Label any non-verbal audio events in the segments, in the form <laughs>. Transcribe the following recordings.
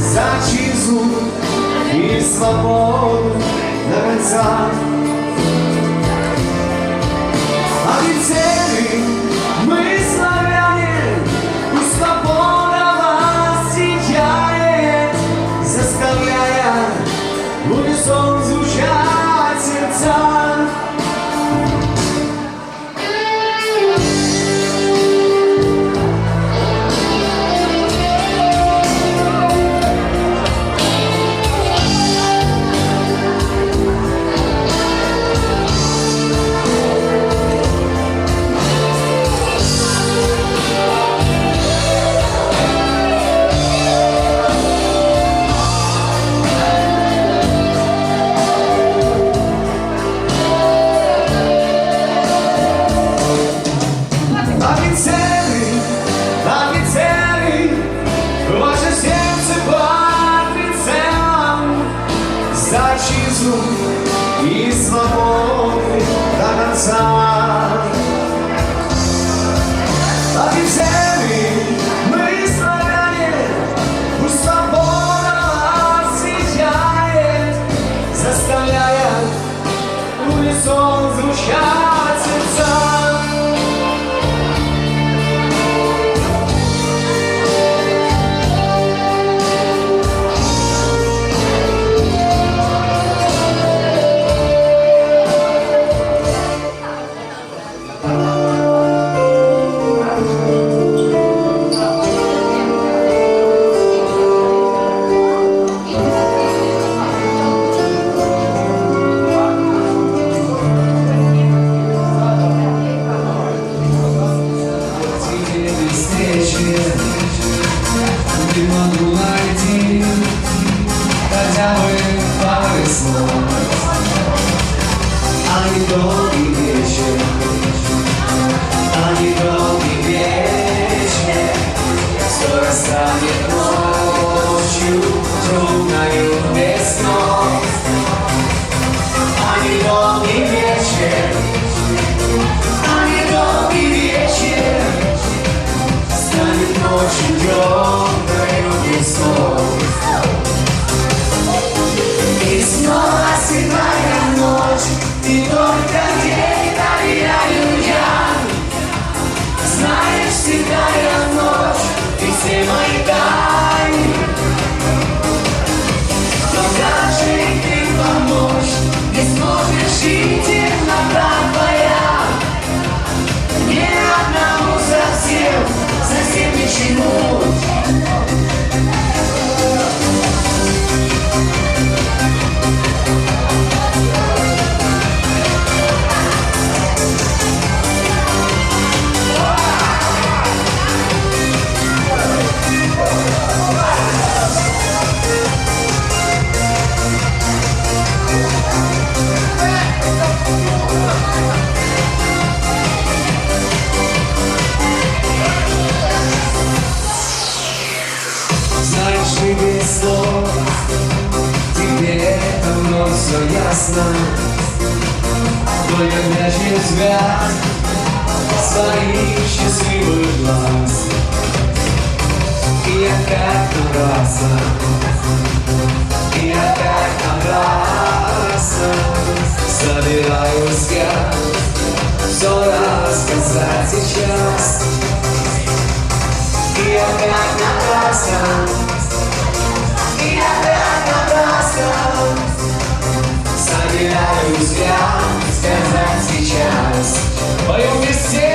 за чизу и свободу до конца. И опять как обратно собираюсь я Все рассказать сейчас И опять как И опять как напрасно Собираюсь я сказать сейчас В моем месте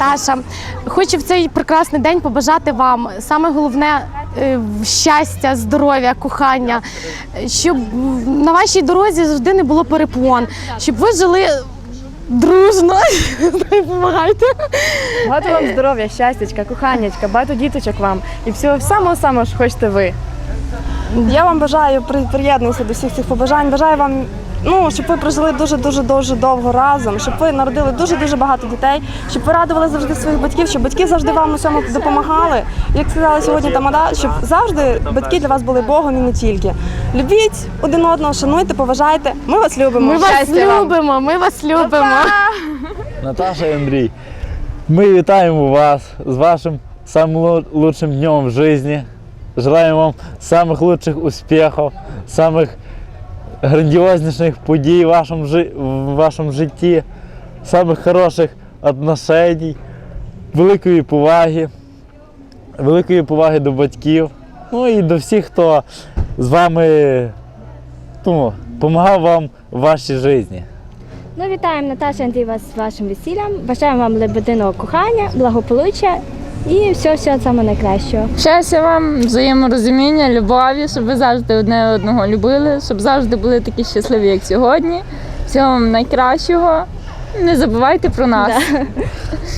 Наташа. Хочу в цей прекрасний день побажати вам саме головне е, щастя, здоров'я, кохання, щоб на вашій дорозі завжди не було перепон, щоб ви жили дружно. <laughs> Допомагайте. Багато вам здоров'я, щастячка, коханячка, багато діточок вам і всього самого самого, що хочете ви. Я вам бажаю при- приєднуюся до всіх цих побажань. Бажаю вам, ну, щоб ви прожили дуже дуже дуже довго разом, щоб ви народили дуже дуже багато дітей, щоб ви радували завжди своїх батьків, щоб батьки завжди вам у цьому допомагали. Як сказала сьогодні Тамада, щоб завжди батьки для вас були Богом і не тільки. Любіть один одного, шануйте, поважайте. Ми вас любимо. Ми вас Щастя вам. любимо, ми вас любимо. Наташа і Андрій, ми вітаємо вас з вашим самим лучшим днем в житті. Желаємо вам самих лучших успіхів, самих грандіозніших подій в вашому, в вашому житті, самих хороших отношень, великої поваги, великої поваги до батьків, ну і до всіх, хто з вами ну, допомагав вам в вашій житті. Ну, вітаємо Наташа Андрій вас з вашим весіллям. Бажаємо вам лебединого кохання, благополуччя і все, все саме найкращого. Щастя вам, взаєморозуміння, любові, щоб ви завжди одне одного любили, щоб завжди були такі щасливі, як сьогодні. Всього вам найкращого. Не забувайте про нас.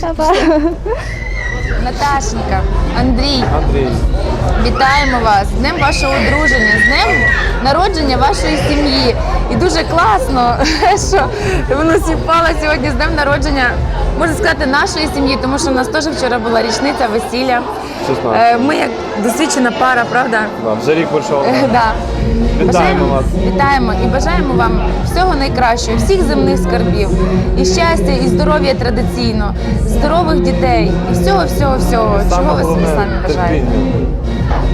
Да. Наташенька, Андрій. Андрій, вітаємо вас з днем вашого одруження, з днем народження вашої сім'ї. І дуже класно, <laughs> що воно сіпало сьогодні з днем народження, можна сказати, нашої сім'ї, тому що в нас теж вчора була річниця весілля. Е, Ми як досвідчена пара, правда? Вже рік пройшов. Да. <laughs> Вітаємо вас. Вітаємо і бажаємо вам всього найкращого, всіх земних скарбів, і щастя, і здоров'я традиційно, здорових дітей, і всього, всього, всього, чого ви собі самі бажаєте.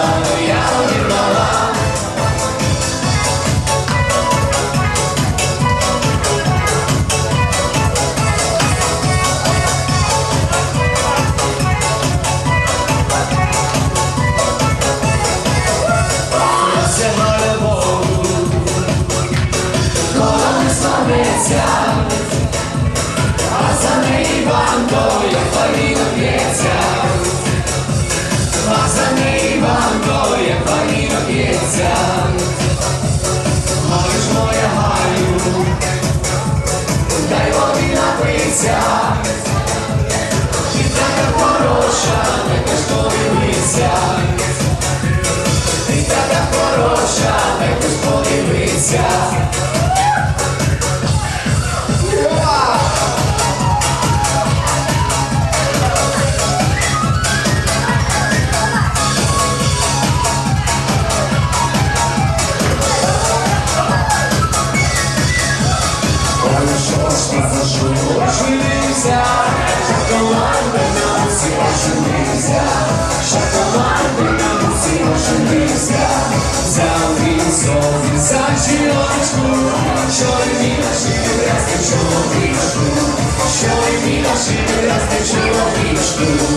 아 напиться, і така хороша, не подивися. Ти така хороша, не подивиться. Оживився, взяв він за жіночку, що й міла шибрязти чоловічку, що й міла шибрязти чоловічку.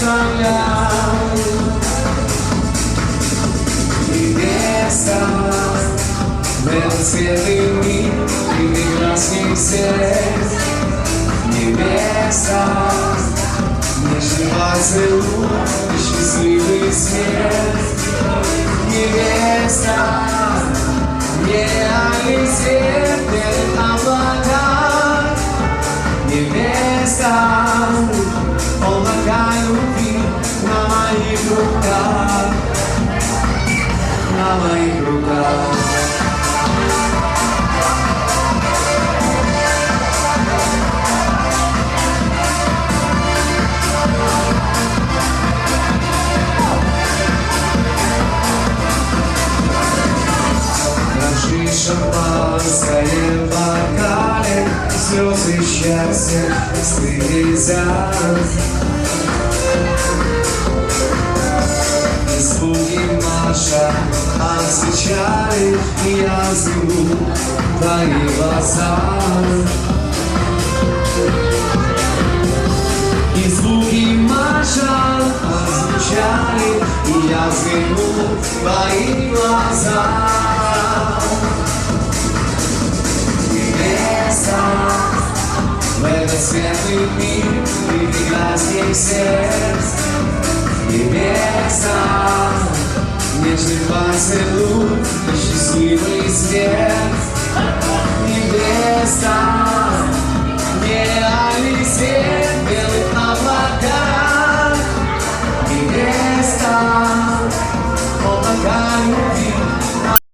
представлял. Невеста, в этот светлый мир ты прекрасней всех. Невеста, нежный поцелуй и счастливый смех. Невеста, нереальный свет перед облаках. На твои глаза И звуки Маша озвучали И я взгляну в твои глаза Невеста, в этот светлый мир Ты прекрасней всех Невеста, нежный поцелуй И счастливый смех Невеста, не свет